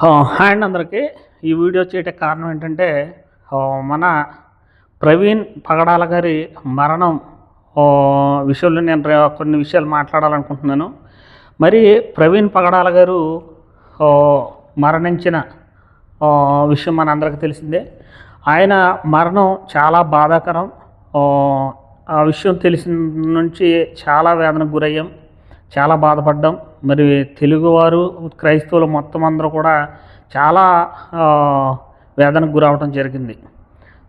Hi అందరికీ. ఈ video చేయటం కారణం ఏంటంటే మన ప్రవీణ్ పగడాల గారి మరణం విషయంలో నేను కొన్ని విషయాలు మాట్లాడాలనుకుంటున్నాను. మరి ప్రవీణ్ పగడాల గారు మరణించిన విషయం మన అందరికీ తెలిసిందే. ఆయన మరణం చాలా బాధాకరం. ఆ, ఆ విషయం తెలిసిన నుంచి చాలా వేదనకు గురయ్యాం. చాలా బాధపడ్డాం. మరి తెలుగువారు క్రైస్తవులు మొత్తం అందరూ కూడా చాలా వేదనకు గురవటం జరిగింది.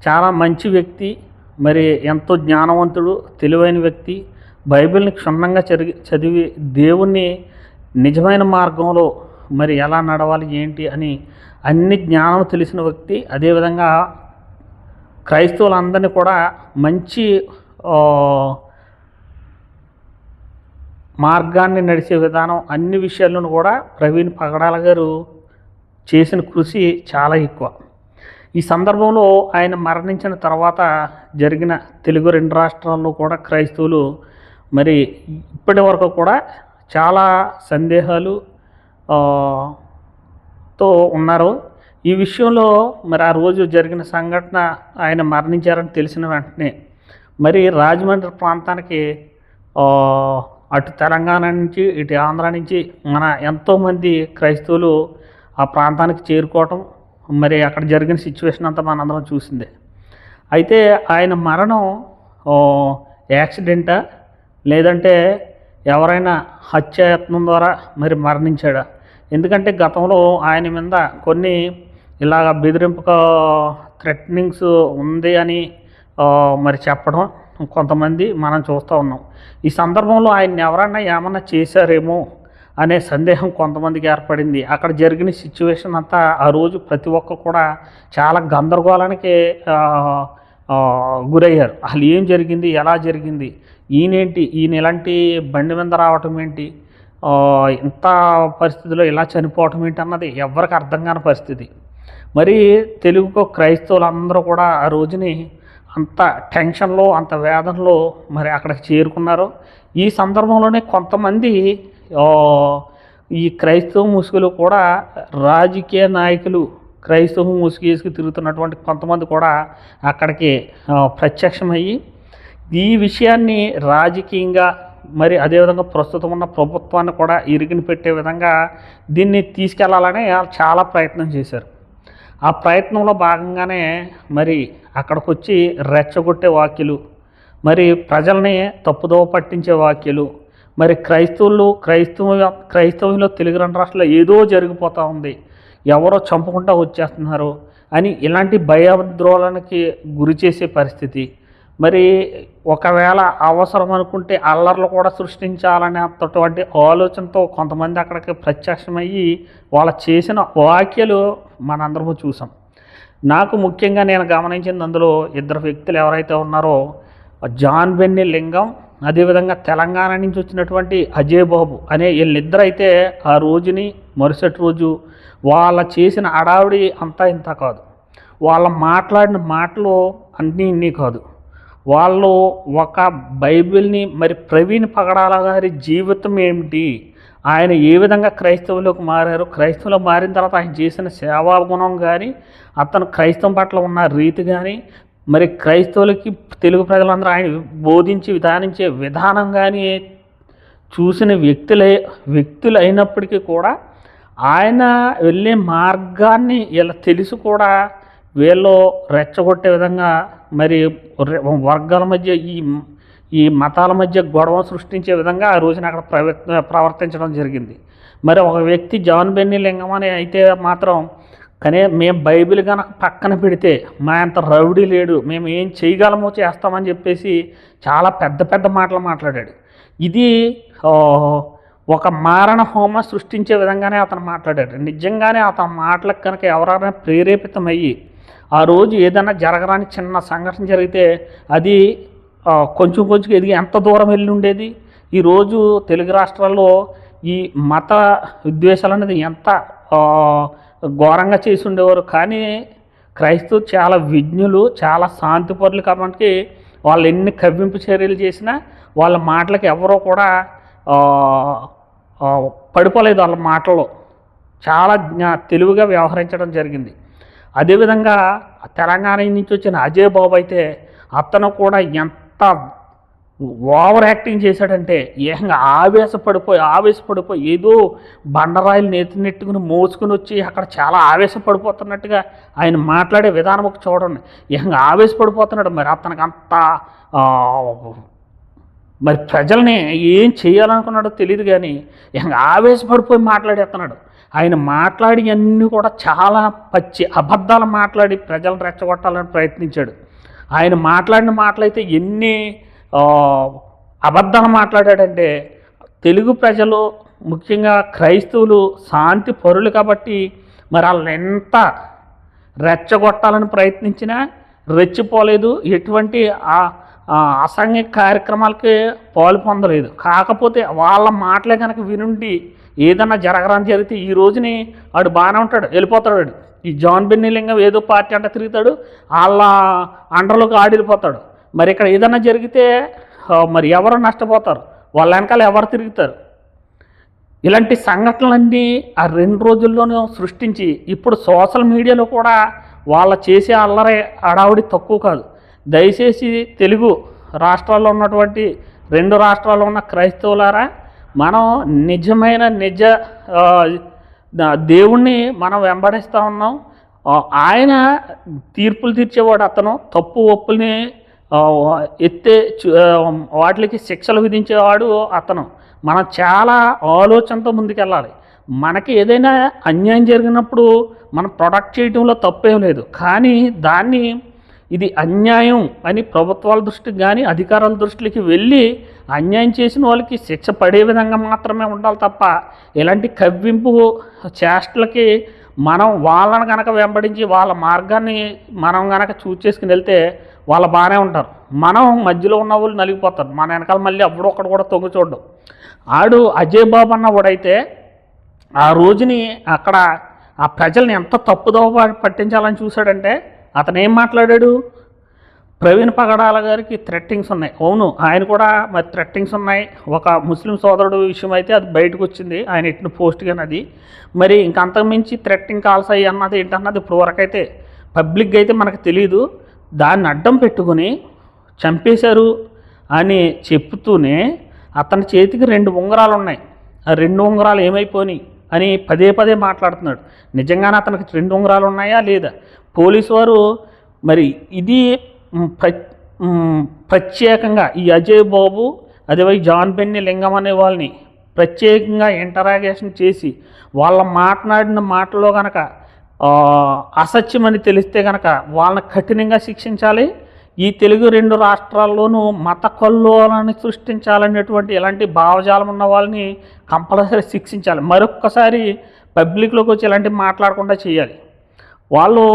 చాలా మంచి వ్యక్తి మరి ఎంతో జ్ఞానవంతుడు తెలివైన వ్యక్తి బైబిల్ని క్షుణ్ణంగా చదివి చదివి దేవుణ్ణి నిజమైన మార్గంలో మరి ఎలా నడవాలి ఏంటి అని అన్ని జ్ఞానం తెలిసిన వ్యక్తి అదేవిధంగా క్రైస్తవులందరినీ కూడా మంచి మార్గాన్ని నడిచే విధానం అన్ని విషయాల్లోనూ కూడా ప్రవీణ్ పగడాల గారు చేసిన కృషి చాలా ఎక్కువ. ఈ సందర్భంలో ఆయన మరణించిన తర్వాత జరిగిన తెలుగు రెండు రాష్ట్రాల్లో కూడా క్రైస్తవులు మరి ఇప్పటి వరకు కూడా చాలా సందేహాలు తో ఉన్నారు. ఈ విషయంలో మరి ఆ రోజు జరిగిన సంఘటన ఆయన మరణించారని తెలిసిన వెంటనే మరి రాజమండ్రి ప్రాంతానికి అటు తెలంగాణ నుంచి ఇటు ఆంధ్ర నుంచి మన ఎంతోమంది క్రైస్తవులు ఆ ప్రాంతానికి చేరుకోవటం మరి అక్కడ జరిగిన సిచ్యువేషన్ అంతా మనందరం చూసిందే. అయితే ఆయన మరణం యాక్సిడెంటా లేదంటే ఎవరైనా హత్యాయత్నం ద్వారా మరి మరణించాడా? ఎందుకంటే గతంలో ఆయన మీద కొన్ని ఇలాగ బెదిరింపు థ్రెటనింగ్స్ ఉంది అని మరి చెప్పడం కొంతమంది మనం చూస్తూ ఉన్నాం. ఈ సందర్భంలో ఆయన ఎవరన్నా ఏమన్నా చేశారేమో అనే సందేహం కొంతమందికి ఏర్పడింది. అక్కడ జరిగిన సిచ్యువేషన్ అంతా ఆ రోజు ప్రతి ఒక్క కూడా చాలా గందరగోళానికి గురయ్యారు. అసలు ఏం జరిగింది? ఎలా జరిగింది? ఈయనేంటి? ఈయన ఇలాంటి బండి మీద రావటం ఏంటి? ఇంత పరిస్థితిలో ఇలా చనిపోవటం ఏంటి అన్నది ఎవరికి అర్థం కాని పరిస్థితి. మరి తెలుగు క్రైస్తవులు అందరూ కూడా ఆ రోజుని అంత టెన్షన్లో అంత వేదనలో మరి అక్కడికి చేరుకున్నారు. ఈ సందర్భంలోనే కొంతమంది ఈ క్రైస్తవ ముసుగులు కూడా రాజకీయ నాయకులు క్రైస్తవ ముసుగు వేసుకు తిరుగుతున్నటువంటి కొంతమంది కూడా అక్కడికి ప్రత్యక్షమయ్యి ఈ విషయాన్ని రాజకీయంగా మరి అదేవిధంగా ప్రస్తుతం ఉన్న ప్రభుత్వాన్ని కూడా ఇరిగిన పెట్టే విధంగా దీన్ని తీసుకెళ్ళాలని చాలా ప్రయత్నం చేశారు. ఆ ప్రయత్నంలో భాగంగానే మరి అక్కడికి వచ్చి రెచ్చగొట్టే వాక్యలు మరి ప్రజల్ని తప్పుదోవ పట్టించే వాక్యలు మరి క్రైస్తవులు క్రైస్తవ క్రైస్తవులో తెలుగు రెండు రాష్ట్రాల్లో ఏదో జరిగిపోతూ ఉంది ఎవరో చంపుకుంటా వచ్చేస్తున్నారు అని ఇలాంటి భయద్రోహానికి గురి చేసే పరిస్థితి. మరి ఒకవేళ అవసరం అనుకుంటే అల్లర్లు కూడా సృష్టించాలనే అటువంటి ఆలోచనతో కొంతమంది అక్కడికి ప్రత్యక్షమయ్యి వాళ్ళు చేసిన వాక్యలు మనందరము చూసాం. నాకు ముఖ్యంగా నేను గమనించింది అందులో ఇద్దరు వ్యక్తులు ఎవరైతే ఉన్నారో జాన్ బెన్ని లింగం అదేవిధంగా తెలంగాణ నుంచి వచ్చినటువంటి అజయ్ బాబు అనే వీళ్ళిద్దరైతే ఆ రోజుని మరుసటి రోజు వాళ్ళ చేసిన అడావిడి అంతా ఇంత కాదు. వాళ్ళ మాట్లాడిన మాటలు అన్నీ ఇన్ని కాదు. వాళ్ళు ఒక బైబిల్ని మరి ప్రవీణ్ పగడాల గారి జీవితం ఏమిటి ఆయన ఏ విధంగా క్రైస్తవులకు మారారు క్రైస్తవులు మారిన తర్వాత ఆయన చేసిన సేవా గుణం కానీ అతను క్రైస్తవం పట్ల ఉన్న రీతి కానీ మరి క్రైస్తవులకి తెలుగు ప్రజలందరూ ఆయన బోధించి విధానించే విధానం కానీ చూసిన వ్యక్తులే వ్యక్తులు అయినప్పటికీ కూడా ఆయన వెళ్ళే మార్గాన్ని ఇలా తెలిసి కూడా వీళ్ళు రెచ్చగొట్టే విధంగా మరి వర్గాల మధ్య ఈ ఈ మతాల మధ్య గొడవ సృష్టించే విధంగా ఆ రోజున అక్కడ ప్రవర్త ప్రవర్తించడం జరిగింది. మరి ఒక వ్యక్తి జాన్ బెన్నీ లింగం అని అయితే మాత్రం కానీ మేము బైబిల్ కనుక పక్కన పెడితే మా అంత రౌడీ లేడు మేము ఏం చేయగలమో చేస్తామని చెప్పేసి చాలా పెద్ద పెద్ద మాటలు మాట్లాడాడు. ఇది ఒక మారణ హోమ సృష్టించే విధంగానే అతను మాట్లాడాడు. నిజంగానే అతని మాటలకు కనుక ఎవరైనా ప్రేరేపితమయ్యి ఆ రోజు ఏదైనా జరగరాని చిన్న సంఘటన జరిగితే అది కొంచెం కొంచెం ఎదిగి ఎంత దూరం వెళ్ళి ఉండేది ఈరోజు తెలుగు రాష్ట్రాల్లో ఈ మత విద్వేషాలు అనేది ఎంత ఘోరంగా చేసి ఉండేవారు కానీ క్రైస్తవు చాలా విజ్ఞులు చాలా శాంతిపరులు కాబట్టి వాళ్ళు ఎన్ని కవ్వింపు చర్యలు చేసినా వాళ్ళ మాటలకు ఎవరో కూడా పడిపోలేదు వాళ్ళ మాటల్లో. చాలా జ్ఞా- తెలివిగా వ్యవహరించడం జరిగింది. అదేవిధంగా తెలంగాణ నుంచి వచ్చిన అజయ్ బాబు అయితే అతను కూడా ఎంత ఓవర్ యాక్టింగ్ చేశాడంటే ఏకంగా ఆవేశపడిపోయి ఆవేశపడిపోయి ఏదో బండరాయిలు నేతి నెట్టుకుని మోసుకుని వచ్చి అక్కడ చాలా ఆవేశపడిపోతున్నట్టుగా ఆయన మాట్లాడే విధానం ఒక చూడండి. ఏకంగా ఆవేశపడిపోతున్నాడు. మరి అతనికి అంత మరి ప్రజల్ని ఏం చేయాలనుకున్నాడో తెలియదు కానీ ఏకంగా ఆవేశపడిపోయి మాట్లాడేస్తున్నాడు. ఆయన మాట్లాడి అన్నీ కూడా చాలా పచ్చి అబద్ధాలు మాట్లాడి ప్రజలను రెచ్చగొట్టాలని ప్రయత్నించాడు. ఆయన మాట్లాడిన మాటలైతే ఎన్ని అబద్ధాలు మాట్లాడాడంటే తెలుగు ప్రజలు ముఖ్యంగా క్రైస్తవులు శాంతి పరులు కాబట్టి మరి వాళ్ళని ఎంత రెచ్చగొట్టాలని ప్రయత్నించినా రెచ్చిపోలేదు ఎటువంటి ఆ- అసాంఘిక కార్యక్రమాలకి పాలు పొందలేదు కాకపోతే వాళ్ళ మాటలే కనుక వినుండి ఏదన్నా జరగడం జరిగితే ఈ రోజుని వాడు బాగానే ఉంటాడు వెళ్ళిపోతాడు వాడు. ఈ జాన్ బెన్నిలింగం ఏదో పార్టీ అంట తిరుగుతాడు వాళ్ళ అండర్లోకి ఆడిపోతాడు. మరి ఇక్కడ ఏదైనా జరిగితే మరి ఎవరు నష్టపోతారు? వాళ్ళ వెనకాల ఎవరు తిరుగుతారు? ఇలాంటి సంఘటనలన్నీ ఆ రెండు రోజుల్లోనూ సృష్టించి ఇప్పుడు సోషల్ మీడియాలో కూడా వాళ్ళ చేసే అల్లరి అడావుడి తక్కువ కాదు. దయచేసి తెలుగు రాష్ట్రాల్లో ఉన్నటువంటి రెండు రాష్ట్రాల్లో ఉన్న క్రైస్తవులారా మనం నిజమైన నిజ దేవుణ్ణి మనం వెంబడిస్తూ ఉన్నాం. ఆయన తీర్పులు తీర్చేవాడు అతను తప్పు ఒప్పుల్ని ఎత్తే వాటికి శిక్షలు విధించేవాడు అతను. మనం చాలా ఆలోచనతో ముందుకెళ్ళాలి. మనకి ఏదైనా అన్యాయం జరిగినప్పుడు మనం ప్రొడక్ట్ చేయడంలో తప్పేం లేదు. కానీ దాన్ని ఇది అన్యాయం అని ప్రభుత్వాల దృష్టికి కానీ అధికారుల దృష్టికి వెళ్ళి అన్యాయం చేసిన వాళ్ళకి శిక్ష పడే విధంగా మాత్రమే ఉండాలి తప్ప ఇలాంటి కవ్వింపు చేష్టలకి మనం వాళ్ళని కనుక వెంబడించి వాళ్ళ మార్గాన్ని మనం కనుక చూజ్ చేసుకుని వెళ్తే వాళ్ళు బాగానే ఉంటారు. మనం మధ్యలో ఉన్న వాళ్ళు నలిగిపోతారు. మన వెనకాల మళ్ళీ అప్పుడు ఒకడు కూడా తొంగి చూడడం. ఆడు అజయ్ బాబు అన్న వాడైతే ఆ రోజుని అక్కడ ఆ ప్రజల్ని ఎంత తప్పుదోవ పట్టించాలని చూశాడంటే అతను ఏం మాట్లాడాడు? ప్రవీణ్ పగడాల గారికి థ్రెట్టింగ్స్ ఉన్నాయి. అవును ఆయన కూడా మరి థ్రెట్టింగ్స్ ఉన్నాయి. ఒక ముస్లిం సోదరుడు విషయం అయితే అది బయటకు వచ్చింది ఆయన ఎట్టిన పోస్ట్ అది. మరి ఇంకంతకు మించి థ్రెట్టింగ్ కాల్స్ అయ్యి అన్నది ఏంటన్నది ఇప్పుడు వరకైతే పబ్లిక్గా అయితే మనకు తెలియదు దాన్ని అడ్డం పెట్టుకుని చంపేశారు అని చెప్తూనే అతని చేతికి రెండు ఉంగరాలు ఉన్నాయి. ఆ రెండు ఉంగరాలు ఏమైపోయినాయి అని పదే పదే మాట్లాడుతున్నాడు. నిజంగానే అతనికి రెండు ఉంగరాలు ఉన్నాయా లేదా? పోలీసు వారు మరి ఇది ప్ర ప్రత్యేకంగా ఈ అజయ్ బాబు అదే జాన్ బెన్ని లింగం అనే వాళ్ళని ప్రత్యేకంగా ఇంటరాగేషన్ చేసి వాళ్ళ మాట్లాడిన మాటలో కనుక అసత్యమని తెలిస్తే కనుక వాళ్ళని కఠినంగా శిక్షించాలి. ఈ తెలుగు రెండు రాష్ట్రాల్లోనూ మత కల్లోలాన్ని సృష్టించాలనేటువంటి ఇలాంటి భావజాలం ఉన్న వాళ్ళని కంపల్సరీ శిక్షించాలి. మరొక్కసారి పబ్లిక్లోకి వచ్చి ఇలాంటివి మాట్లాడకుండా చేయాలి. వాళ్ళు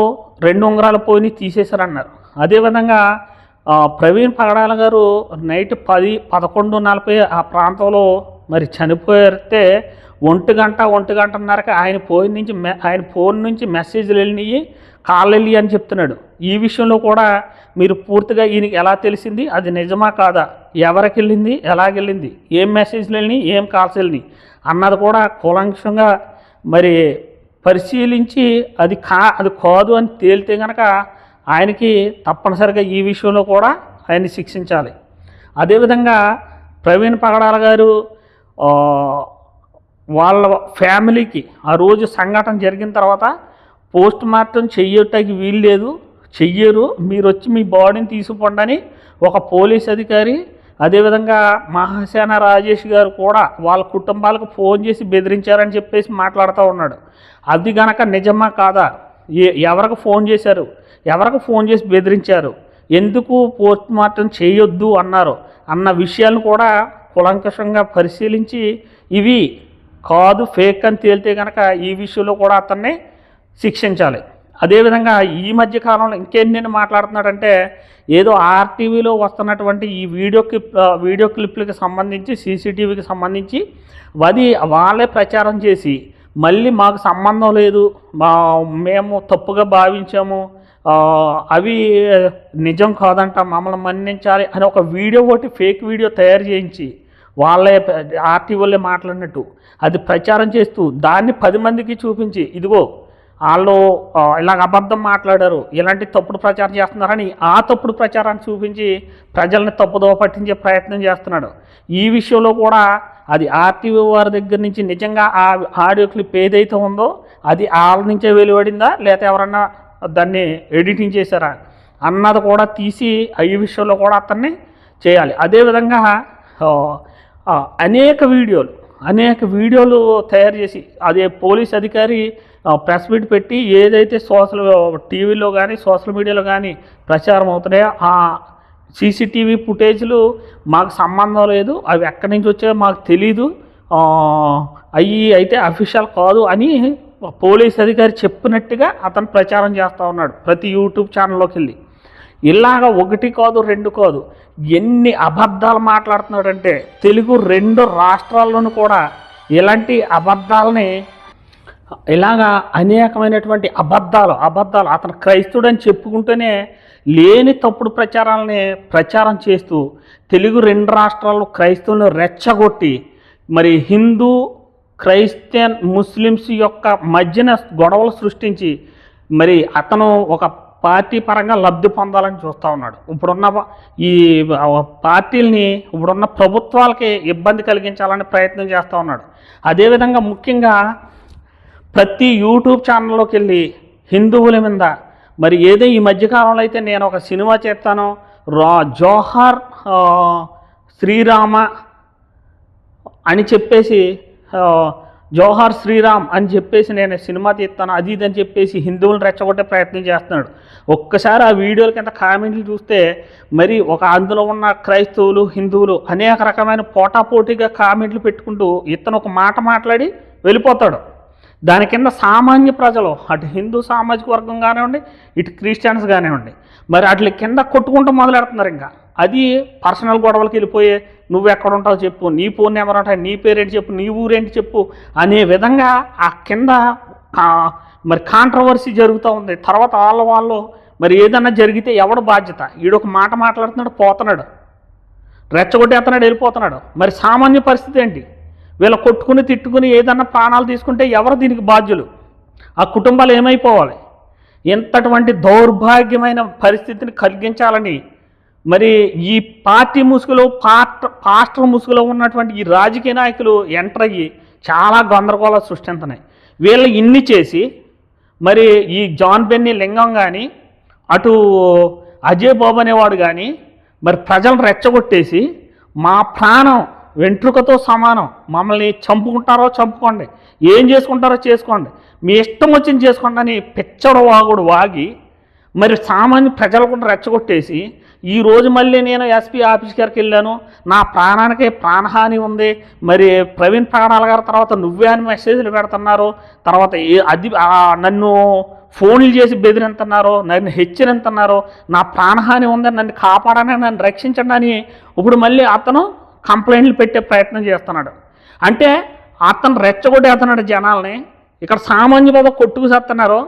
రెండు ఉంగరాలు పోయి తీసేశారన్నారు. అదేవిధంగా ప్రవీణ్ పగడాల గారు నైట్ పది పదకొండు నలభై ఆ ప్రాంతంలో మరి చనిపోతే ఒంటి గంట ఒంటి గంటన్నరకి ఆయన ఫోన్ నుంచి ఆయన ఫోన్ నుంచి మెసేజ్లు వెళ్ళినాయి కాళ్ళు వెళ్ళి అని చెప్తున్నాడు. ఈ విషయంలో కూడా మీరు పూర్తిగా ఈయనకి ఎలా తెలిసింది? అది నిజమా కాదా? ఎవరికి వెళ్ళింది? ఎలాగెళ్ళింది ఏం మెసేజ్లు వెళ్ళినాయి? ఏం కాల్స్ వెళ్ళినాయి? అన్నది కూడా కూలంక్షంగా మరి పరిశీలించి అది కా అది కాదు అని తేలితే కనుక ఆయనకి తప్పనిసరిగా ఈ విషయంలో కూడా ఆయన్ని శిక్షించాలి. అదేవిధంగా ప్రవీణ్ పగడాల గారు వాళ్ళ ఫ్యామిలీకి ఆ రోజు సంఘటన జరిగిన తర్వాత పోస్ట్ మార్టం చెయ్యటానికి వీలు లేదు చెయ్యరు. మీరు వచ్చి మీ బాడీని తీసుకుపోండి ఒక పోలీస్ అధికారి అదేవిధంగా మహాసేన రాజేష్ గారు కూడా వాళ్ళ కుటుంబాలకు ఫోన్ చేసి బెదిరించారని చెప్పేసి మాట్లాడుతూ ఉన్నాడు. అది గనక నిజమా కాదా? ఎవరికి ఫోన్ చేశారు? ఎవరికి ఫోన్ చేసి బెదిరించారు? ఎందుకు పోస్ట్ మార్టం చేయొద్దు అన్నారు? అన్న విషయాలను కూడా కులంకషంగా పరిశీలించి ఇవి కాదు ఫేక్ అని తేలితే కనుక ఈ విషయంలో కూడా అతన్ని శిక్షించాలి. అదేవిధంగా ఈ మధ్య కాలంలో ఇంకెన్ని మాట్లాడుతున్నాడంటే ఏదో ఆర్టీవీలో వస్తున్నటువంటి ఈ వీడియో క్లిప్ వీడియో క్లిప్లకి సంబంధించి సీసీటీవీకి సంబంధించి అది వాళ్ళే ప్రచారం చేసి మళ్ళీ మాకు సంబంధం లేదు మా మేము తప్పుగా భావించాము అవి నిజం కాదంట మమ్మల్ని మన్నించాలి అని ఒక వీడియో ఒకటి ఫేక్ వీడియో తయారు చేయించి వాళ్ళే ఆర్టీఓలే మాట్లాడినట్టు. అది ప్రచారం చేస్తూ దాన్ని పది మందికి చూపించి ఇదిగో వాళ్ళు ఇలాగ అబద్ధం మాట్లాడారు ఇలాంటి తప్పుడు ప్రచారం చేస్తున్నారని ఆ తప్పుడు ప్రచారాన్ని చూపించి ప్రజల్ని తప్పుదోవ పట్టించే ప్రయత్నం చేస్తున్నాడు. ఈ విషయంలో కూడా అది ఆర్టీవీ వారి దగ్గర నుంచి నిజంగా ఆ ఆడియో క్లిప్ ఏదైతే ఉందో అది వాళ్ళ నుంచే వెలువడిందా లేకపోతే ఎవరన్నా దాన్ని ఎడిటింగ్ చేశారా అన్నది కూడా తీసి ఈ విషయంలో కూడా అతన్ని చేయాలి. అదేవిధంగా అనేక వీడియోలు అనేక వీడియోలు తయారు చేసి అదే పోలీస్ అధికారి ప్రెస్ మీట్ పెట్టి ఏదైతే సోషల్ టీవీలో కానీ సోషల్ మీడియాలో కానీ ప్రచారం అవుతున్నాయో ఆ సీసీటీవీ ఫుటేజ్లు మాకు సంబంధం లేదు. అవి ఎక్కడి నుంచి వచ్చాయో మాకు తెలీదు. అవి అయితే అఫీషియల్ కాదు అని పోలీస్ అధికారి చెప్పినట్టుగా అతను ప్రచారం చేస్తూ ఉన్నాడు ప్రతి యూట్యూబ్ ఛానల్లోకి వెళ్ళి. ఇలాగ ఒకటి కాదు రెండు కాదు ఎన్ని అబద్ధాలు మాట్లాడుతున్నాడంటే తెలుగు రెండు రాష్ట్రాల్లోనూ కూడా ఇలాంటి అబద్ధాలని ఇలాగా అనేకమైనటువంటి అబద్ధాలు అబద్ధాలు అతను క్రైస్తుడని చెప్పుకుంటూనే లేని తప్పుడు ప్రచారాలని ప్రచారం చేస్తూ తెలుగు రెండు రాష్ట్రాల్లో క్రైస్తవులను రెచ్చగొట్టి మరి హిందూ క్రైస్టియన్ ముస్లిమ్స్ యొక్క మధ్యన గొడవలు సృష్టించి మరి అతను ఒక పార్టీ పరంగా లబ్ధి పొందాలని చూస్తూ ఉన్నాడు. ఇప్పుడున్న ఈ పార్టీలని ఇప్పుడున్న ప్రభుత్వాలకి ఇబ్బంది కలిగించాలని ప్రయత్నం చేస్తూ ఉన్నాడు. అదేవిధంగా ముఖ్యంగా ప్రతి యూట్యూబ్ ఛానల్లోకి వెళ్ళి హిందువుల మీద మరి ఏదో ఈ మధ్యకాలంలో అయితే నేను ఒక సినిమా చేస్తాను రా జోహార్ శ్రీరామ అని చెప్పేసి జోహార్ శ్రీరామ్ అని చెప్పేసి నేను సినిమా తీస్తాను అది ఇది అని చెప్పేసి హిందువులను రెచ్చగొట్టే ప్రయత్నం చేస్తున్నాడు. ఒక్కసారి ఆ వీడియోల కింద కామెంట్లు చూస్తే మరి ఒక అందులో ఉన్న క్రైస్తవులు హిందువులు అనేక రకమైన పోటాపోటీగా కామెంట్లు పెట్టుకుంటూ ఇతను ఒక మాట మాట్లాడి వెళ్ళిపోతాడు. దాని కింద సామాన్య ప్రజలు అటు హిందూ సామాజిక వర్గం కానివ్వండి ఇటు క్రిస్టియన్స్ కానివ్వండి మరి వాటి కింద కొట్టుకుంటూ మొదలెడుతున్నారు ఇంకా. అది పర్సనల్ గొడవలకి వెళ్ళిపోయే నువ్వు ఎక్కడ ఉంటావు చెప్పు నీ ఫోన్ నెంబర్ ఉంటాయి నీ పేరేంటి చెప్పు నీ ఊరేంటి చెప్పు అనే విధంగా ఆ కింద మరి కాంట్రవర్సీ జరుగుతూ ఉంది. తర్వాత వాళ్ళ వాళ్ళు మరి ఏదన్నా జరిగితే ఎవడు బాధ్యత? ఈడొక మాట మాట్లాడుతున్నాడు పోతున్నాడు. రెచ్చగొట్టేస్తున్నాడు వెళ్ళిపోతున్నాడు. మరి సామాన్య పరిస్థితి ఏంటి? వీళ్ళ కొట్టుకుని తిట్టుకుని ఏదన్నా ప్రాణాలు తీసుకుంటే ఎవరు దీనికి బాధ్యులు? ఆ కుటుంబాలు ఏమైపోవాలి? ఇంతటువంటి దౌర్భాగ్యమైన పరిస్థితిని కలిగించాలని మరి ఈ పార్టీ ముసుగులో పార్ట్ పాస్టర్ ముసుగులో ఉన్నటువంటి ఈ రాజకీయ నాయకులు ఎంటర్ అయ్యి చాలా గందరగోళం సృష్టిస్తున్నాయి వీళ్ళు ఇన్ని చేసి మరి ఈ జాన్ బెన్నీ లింగం కానీ అటు అజయ్ బాబు అనేవాడు కానీ మరి ప్రజలను రెచ్చగొట్టేసి మా ప్రాణం వెంట్రుకతో సమానం. మమ్మల్ని చంపుకుంటారో చంపుకోండి. ఏం చేసుకుంటారో చేసుకోండి. మీ ఇష్టం వచ్చింది చేసుకోండి అని పిచ్చడు వాగుడు వాగి మరి సామాన్య ప్రజలు కూడా రెచ్చగొట్టేసి ఈ రోజు మళ్ళీ నేను ఎస్పీ ఆఫీస్ గారికి వెళ్ళాను. నా ప్రాణానికి ప్రాణహాని ఉంది. మరి ప్రవీణ్ ప్రాణాల గారి తర్వాత నువ్వే అని మెసేజ్లు పెడుతున్నారు. తర్వాత ఏ అది నన్ను ఫోన్లు చేసి బెదిరింతన్నారు. నన్ను హెచ్చరింతన్నారు నా ప్రాణహాని ఉందని నన్ను కాపాడని నన్ను రక్షించండి అని ఇప్పుడు మళ్ళీ అతను కంప్లైంట్లు పెట్టే ప్రయత్నం చేస్తున్నాడు. అంటే అతను రెచ్చగొట్టేస్తున్నాడు జనాల్ని ఇక్కడ సామాన్య బాబు కొట్టుకుసేస్తున్నారు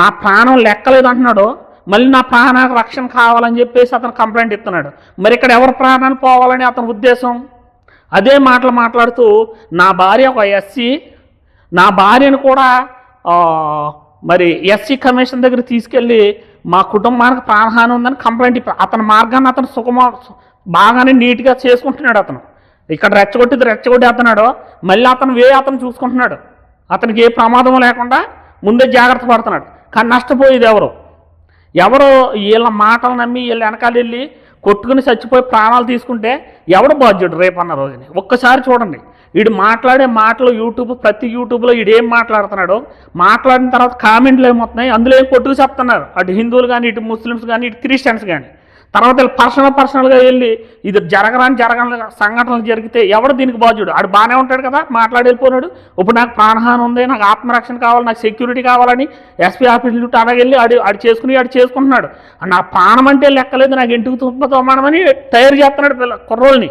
నా ప్రాణం లెక్కలేదు అంటున్నాడు మళ్ళీ నా ప్రాణానికి రక్షణ కావాలని చెప్పేసి అతను కంప్లైంట్ ఇస్తున్నాడు. మరి ఇక్కడ ఎవరి ప్రాణాలు పోవాలని అతని ఉద్దేశం? అదే మాటలు మాట్లాడుతూ నా భార్య ఒక ఎస్సీ నా భార్యను కూడా మరి ఎస్సీ కమిషన్ దగ్గర తీసుకెళ్ళి మా కుటుంబానికి ప్రాణహాని ఉందని కంప్లైంట్ అతని మార్గాన్ని అతను సుఖమ బాగానే నీట్గా చేసుకుంటున్నాడు అతను. ఇక్కడ రెచ్చగొట్టిది రెచ్చగొట్టి అతన్నాడు మళ్ళీ అతను వే అతను చూసుకుంటున్నాడు? అతనికి ఏ ప్రమాదం లేకుండా ముందే జాగ్రత్త పడుతున్నాడు. కానీ నష్టపోయేది ఎవరు? ఎవరు వీళ్ళ మాటలు నమ్మి వీళ్ళ వెనకాల వెళ్ళి కొట్టుకుని చచ్చిపోయి ప్రాణాలు తీసుకుంటే ఎవడు బాధ్యుడు రేపన్న రోజుని? ఒక్కసారి చూడండి. వీడు మాట్లాడే మాటలు యూట్యూబ్ ప్రతి యూట్యూబ్లో వీడు ఏం మాట్లాడుతున్నాడో మాట్లాడిన తర్వాత కామెంట్లు ఏమవుతున్నాయి అందులో ఏం కొట్టుకు చెప్తున్నారు? అటు హిందువులు కానీ ఇటు ముస్లిమ్స్ కానీ ఇటు క్రిస్టియన్స్ కానీ. తర్వాత వీళ్ళు పర్సనల్ పర్సనల్గా వెళ్ళి ఇది జరగరాని జరగని సంఘటనలు జరిగితే ఎవడు దీనికి బాధ్యుడు? ఆడు బాగానే ఉంటాడు కదా మాట్లాడి వెళ్ళిపోయినాడు ఇప్పుడు నాకు ప్రాణహాని ఉంది నాకు ఆత్మరక్షణ కావాలి నాకు సెక్యూరిటీ కావాలని ఎస్పీ ఆఫీస్ చుట్టూ అలాగెళ్ళి ఆడు ఆడు చేసుకుని ఆడు చేసుకుంటున్నాడు. నా ప్రాణం అంటే లెక్కలేదు నాకు ఇంటికి తుప్ప తయారు చేస్తున్నాడు పిల్ల కుర్రోల్ని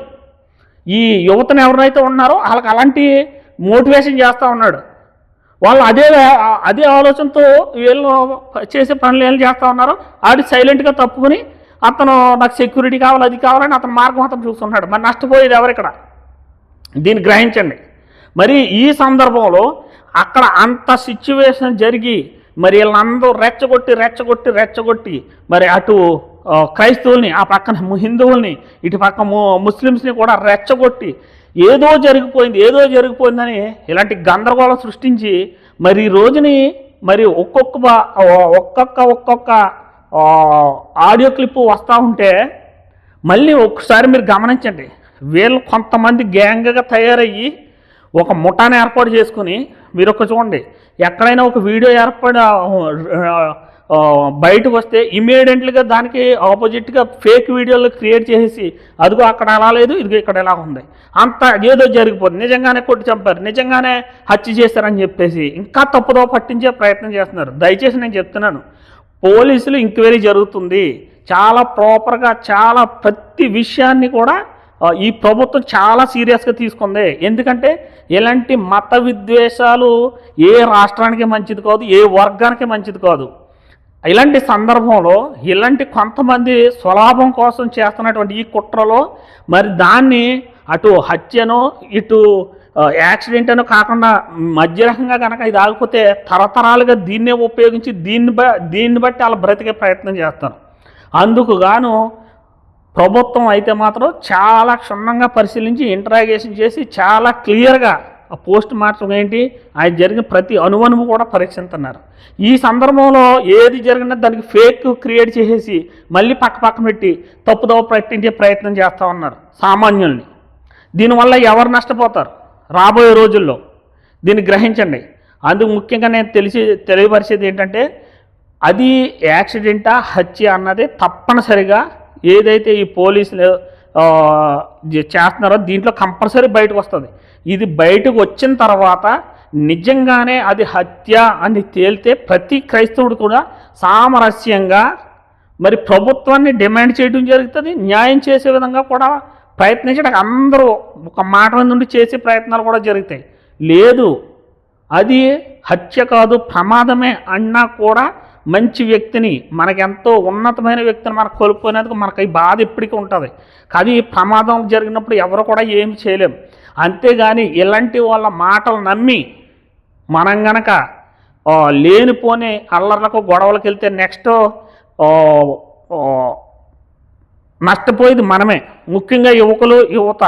ఈ యువతను ఎవరైతే ఉన్నారో వాళ్ళకి అలాంటి మోటివేషన్ చేస్తూ ఉన్నాడు. వాళ్ళు అదే అదే ఆలోచనతో వీళ్ళు చేసే పనులు ఏం చేస్తూ ఉన్నారో ఆడు సైలెంట్గా తప్పుకుని అతను నాకు సెక్యూరిటీ కావాలి అది కావాలని అతని మార్గం అతను చూస్తున్నాడు. మరి నష్టపోయేది ఎవరిక్కడ ఇక్కడ? దీన్ని గ్రహించండి. మరి ఈ సందర్భంలో అక్కడ అంత సిచ్యువేషన్ జరిగి మరి వీళ్ళందరూ రెచ్చగొట్టి రెచ్చగొట్టి రెచ్చగొట్టి మరి అటు క్రైస్తవుల్ని ఆ పక్కన హిందువుల్ని ఇటు పక్క ముస్లిమ్స్ని కూడా రెచ్చగొట్టి ఏదో జరిగిపోయింది ఏదో జరిగిపోయిందని ఇలాంటి గందరగోళం సృష్టించి మరి ఈ రోజుని మరి ఒక్కొక్క ఒక్కొక్క ఒక్కొక్క ఆడియో క్లిప్ వస్తూ ఉంటే మళ్ళీ ఒకసారి మీరు గమనించండి. వీళ్ళు కొంతమంది గ్యాంగ్గా తయారయ్యి ఒక ముఠాను ఏర్పాటు చేసుకుని మీరు ఒక చూడండి. ఎక్కడైనా ఒక వీడియో ఏర్పడి బయటకు వస్తే ఇమీడియట్లీగా దానికి ఆపోజిట్గా ఫేక్ వీడియోలు క్రియేట్ చేసి అదిగో అక్కడ అలా లేదు ఇదిగో ఇక్కడ ఎలా ఉంది. అంత ఏదో జరిగిపోతుంది నిజంగానే కొట్టి చంపారు. నిజంగానే హత్య చేశారని చెప్పేసి ఇంకా తప్పుదో పట్టించే ప్రయత్నం చేస్తున్నారు. దయచేసి నేను చెప్తున్నాను. పోలీసులు ఎంక్వైరీ జరుగుతుంది. చాలా ప్రాపర్గా చాలా ప్రతి విషయాన్ని కూడా ఈ ప్రభుత్వం చాలా సీరియస్గా తీసుకుంది. ఎందుకంటే ఇలాంటి మత విద్వేషాలు ఏ రాష్ట్రానికి మంచిది కాదు ఏ వర్గానికి మంచిది కాదు. ఇలాంటి సందర్భంలో ఇలాంటి కొంతమంది స్వలాభం కోసం చేస్తున్నటువంటి ఈ కుట్రలో మరి దాన్ని అటు హత్యను ఇటు యాక్సిడెంట్ అని కాకుండా మధ్యరకంగా కనుక ఇది ఆగిపోతే తరతరాలుగా దీన్నే ఉపయోగించి దీన్ని బ దీన్ని బట్టి వాళ్ళు బ్రతికే ప్రయత్నం చేస్తారు. అందుకు గాను ప్రభుత్వం అయితే మాత్రం చాలా క్షుణ్ణంగా పరిశీలించి ఇంటరాగేషన్ చేసి చాలా క్లియర్గా ఆ పోస్ట్ మార్టం ఏంటి ఆయన జరిగిన ప్రతి అణువణువు కూడా పరీక్షిస్తున్నారు ఈ సందర్భంలో ఏది జరిగినా దానికి ఫేక్ క్రియేట్ చేసేసి మళ్ళీ పక్క పక్క పెట్టి తప్పుదవ ప్రకటించే ప్రయత్నం చేస్తూ ఉన్నారు సామాన్యుల్ని. దీనివల్ల ఎవరు నష్టపోతారు? రాబోయే రోజుల్లో దీన్ని గ్రహించండి. అందుకు ముఖ్యంగా నేను తెలిసి తెలియపరిచేది ఏంటంటే అది యాక్సిడెంటా హత్య అన్నది తప్పనిసరిగా ఏదైతే ఈ పోలీసులు చేస్తున్నారో దీంట్లో కంపల్సరీ బయటకు వస్తుంది. ఇది బయటకు వచ్చిన తర్వాత నిజంగానే అది హత్య అని తేలితే ప్రతి క్రైస్తవుడు కూడా సామరస్యంగా మరి ప్రభుత్వాన్ని డిమాండ్ చేయడం జరుగుతుంది న్యాయం చేసే విధంగా కూడా ప్రయత్నించడానికి అందరూ ఒక మాట మీద నుండి చేసే ప్రయత్నాలు కూడా జరుగుతాయి. లేదు అది హత్య కాదు ప్రమాదమే అన్నా కూడా మంచి వ్యక్తిని మనకెంతో ఉన్నతమైన వ్యక్తిని మనకు కోల్పోయినందుకు మనకు ఈ బాధ ఇప్పటికీ ఉంటుంది. కానీ ప్రమాదం జరిగినప్పుడు ఎవరు కూడా ఏమి చేయలేం. అంతేగాని ఇలాంటి వాళ్ళ మాటలు నమ్మి మనం గనక లేనిపోని అల్లర్లకు గొడవలకు వెళ్తే నెక్స్ట్ నష్టపోయేది మనమే. ముఖ్యంగా యువకులు యువత.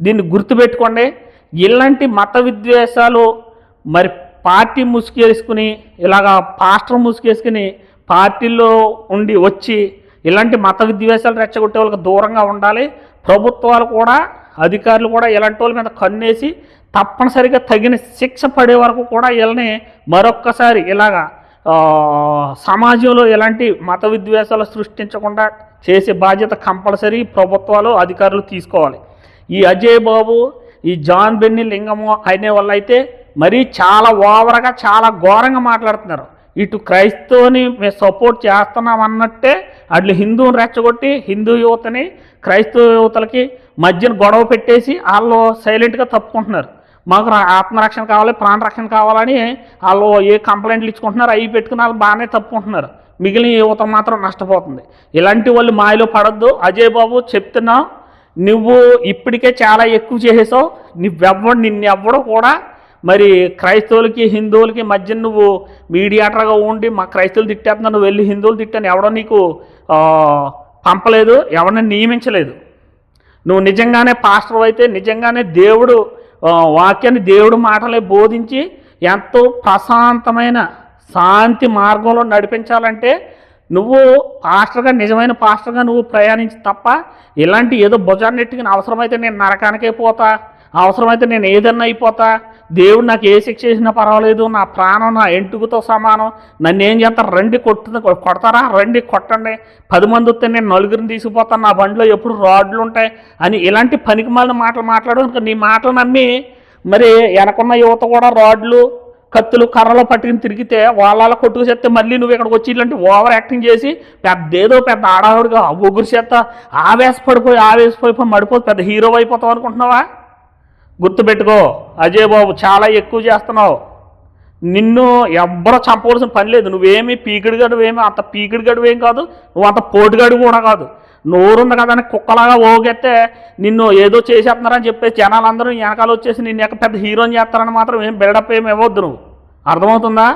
దీన్ని గుర్తుపెట్టుకోండి. ఇలాంటి మత విద్వేషాలు మరి పార్టీ ముసుగేసుకుని ఇలాగా పాస్టర్ ముసుగేసుకుని పార్టీలో ఉండి వచ్చి ఇలాంటి మత విద్వేషాలు రెచ్చగొట్టే వాళ్ళకి దూరంగా ఉండాలి. ప్రభుత్వాలు కూడా అధికారులు కూడా ఇలాంటి వాళ్ళ మీద కన్నేసి తప్పనిసరిగా తగిన శిక్ష పడే వరకు కూడా వీళ్ళని మరొక్కసారి ఇలాగా సమాజంలో ఎలాంటి మత విద్వేషాలు సృష్టించకుండా చేసే బాధ్యత కంపల్సరీ ప్రభుత్వాలు అధికారులు తీసుకోవాలి. ఈ అజయ్ బాబు ఈ జాన్ బెన్ని లింగము అనే వాళ్ళు అయితే మరీ చాలా ఓవర్గా చాలా ఘోరంగా మాట్లాడుతున్నారు. ఇటు క్రైస్తవుని మేము సపోర్ట్ చేస్తున్నాం అన్నట్టే అట్లు హిందువుని రెచ్చగొట్టి హిందూ యువతని క్రైస్తవ యువతలకి మధ్యన గొడవ పెట్టేసి వాళ్ళు సైలెంట్గా తప్పుకుంటున్నారు. మాకు ఆత్మరక్షణ కావాలి ప్రాణరక్షణ కావాలని వాళ్ళు ఏ కంప్లైంట్లు ఇచ్చుకుంటున్నారు అవి పెట్టుకుని వాళ్ళు బాగానే తప్పుకుంటున్నారు. మిగిలిన యువత మాత్రం నష్టపోతుంది. ఇలాంటి వాళ్ళు మాయలో పడద్దు. అజయ్ బాబు చెప్తున్నావు నువ్వు ఇప్పటికే చాలా ఎక్కువ చేసేసావు. నువ్వెవ్వడు నిన్నెవ్వడు కూడా మరి క్రైస్తవులకి హిందువులకి మధ్య నువ్వు మీడియాటర్గా ఉండి మా క్రైస్తవులు తిట్టేస్తున్నా నువ్వు వెళ్ళి హిందువులు తిట్టాను ఎవడో నీకు పంపలేదు ఎవరిని నియమించలేదు. నువ్వు నిజంగానే పాస్టర్ అయితే నిజంగానే దేవుడు వాక్యాన్ని దేవుడు మాటలే బోధించి ఎంతో ప్రశాంతమైన శాంతి మార్గంలో నడిపించాలంటే నువ్వు పాస్టర్గా నిజమైన పాస్టర్గా నువ్వు ప్రయాణించి తప్ప ఇలాంటి ఏదో భుజాన్ని ఎట్టుకుని అవసరమైతే నేను నరకానికే పోతా అవసరమైతే నేను ఏదన్నా అయిపోతా దేవుడు నాకు ఏ శిక్ష చేసినా పర్వాలేదు నా ప్రాణం నా ఎంటుకుతో సమానం నన్ను ఏం చేస్తారు? రండి కొట్టు కొడతారా? రండి కొట్టండి. పది మంది వస్తే నేను నలుగురిని తీసుకుపోతాను నా బండిలో ఎప్పుడు రాడ్లు ఉంటాయి అని ఇలాంటి పనికిమాలిన మాటలు మాట్లాడు నీ మాటలు నమ్మి మరి వెనకున్న యువత కూడా రాడ్లు కత్తులు కర్రలు పట్టుకుని తిరిగితే వాళ్ళ కొట్టుకు చేస్తే మళ్ళీ నువ్వు ఇక్కడికి వచ్చి ఇలాంటి ఓవర్ యాక్టింగ్ చేసి పెద్ద ఏదో పెద్ద ఆడావుడిగా ఒగురు చేత ఆవేశపడిపోయి ఆవేశపడిపోయి మడిపోయి పెద్ద హీరో అయిపోతావు అనుకుంటున్నావా? గుర్తుపెట్టుకో అజయ్ బాబు చాలా ఎక్కువ చేస్తున్నావు. నిన్ను ఎవ్వరూ చంపవలసిన పని లేదు. నువ్వేమి పీకిడిగడు ఏమి అంత పీకిడిగడు ఏం కాదు. నువ్వు అంత పోటుగాడు కూడా కాదు. నోరుంది కదా అని కుక్కలాగా ఓగెత్తే నిన్ను ఏదో చేసేస్తున్నారని చెప్పేసి జనాలందరూ వెనకాల వచ్చేసి నిన్ను ఎక్క పెద్ద హీరోని చేస్తారని మాత్రం ఏం బిల్డప్ ఏమి ఇవ్వద్దు నువ్వు. అర్థమవుతుందా?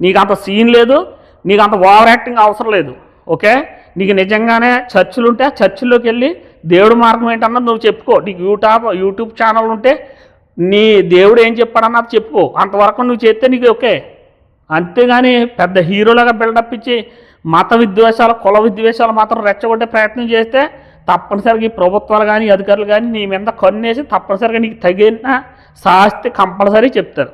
నీకు అంత సీన్ లేదు నీకు అంత ఓవర్ యాక్టింగ్ అవసరం లేదు ఓకే? నీకు నిజంగానే చర్చిలు ఉంటే ఆ చర్చిల్లోకి వెళ్ళి దేవుడు మార్గం ఏంటన్నది నువ్వు చెప్పుకో. నీకు యూట్యూబ్ యూట్యూబ్ ఛానల్ ఉంటే నీ దేవుడు ఏం చెప్పాడన్నది చెప్పుకో. అంతవరకు నువ్వు చేస్తే నీకు ఓకే అంతేగాని పెద్ద హీరోలాగా బిల్డప్ ఇచ్చి మత విద్వేషాలు కుల విద్వేషాలు మాత్రం రెచ్చగొట్టే ప్రయత్నం చేస్తే తప్పనిసరిగా ఈ ప్రభుత్వాలు కానీ అధికారులు కానీ నీ మీద కన్నేసి తప్పనిసరిగా నీకు తగిన శాస్తి కంపల్సరీ చెప్తారు.